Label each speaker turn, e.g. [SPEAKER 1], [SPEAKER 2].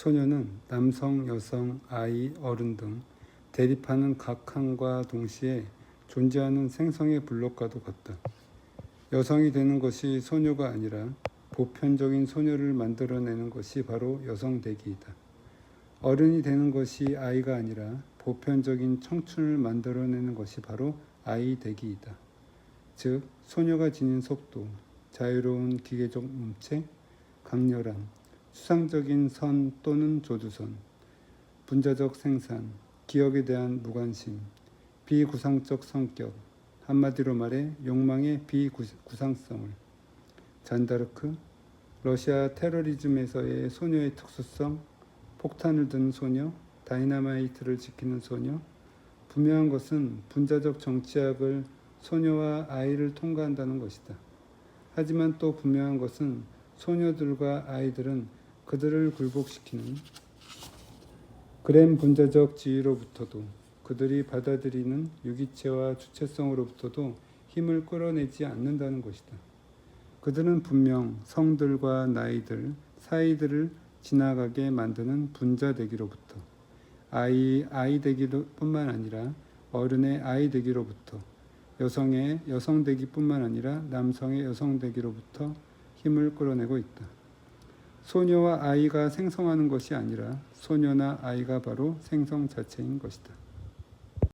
[SPEAKER 1] 소녀는 남성, 여성, 아이, 어른 등 대립하는 각항과 동시에 존재하는 생성의 블록과도 같다. 여성이 되는 것이 소녀가 아니라 보편적인 소녀를 만들어내는 것이 바로 여성 되기이다. 어른이 되는 것이 아이가 아니라 보편적인 청춘을 만들어내는 것이 바로 아이 되기이다. 즉 소녀가 지닌 속도, 자유로운 기계적 몸체, 강렬함, 수상적인 선 또는 조주선, 분자적 생산, 기억에 대한 무관심, 비구상적 성격, 한마디로 말해 욕망의 비구상성을 잔다르크, 러시아 테러리즘에서의 소녀의 특수성, 폭탄을 든 소녀, 다이나마이트를 지키는 소녀, 분명한 것은 분자적 정치학을 소녀와 아이를 통과한다는 것이다. 하지만 또 분명한 것은 소녀들과 아이들은 그들을 굴복시키는 그램 분자적 지위로부터도 그들이 받아들이는 유기체와 주체성으로부터도 힘을 끌어내지 않는다는 것이다. 그들은 분명 성들과 나이들, 사이들을 지나가게 만드는 분자 되기로부터 아이 아이 되기뿐만 아니라 어른의 아이 되기로부터 여성의 여성 되기뿐만 아니라 남성의 여성 되기로부터 힘을 끌어내고 있다. 소녀와 아이가 생성하는 것이 아니라 소녀나 아이가 바로 생성 자체인 것이다.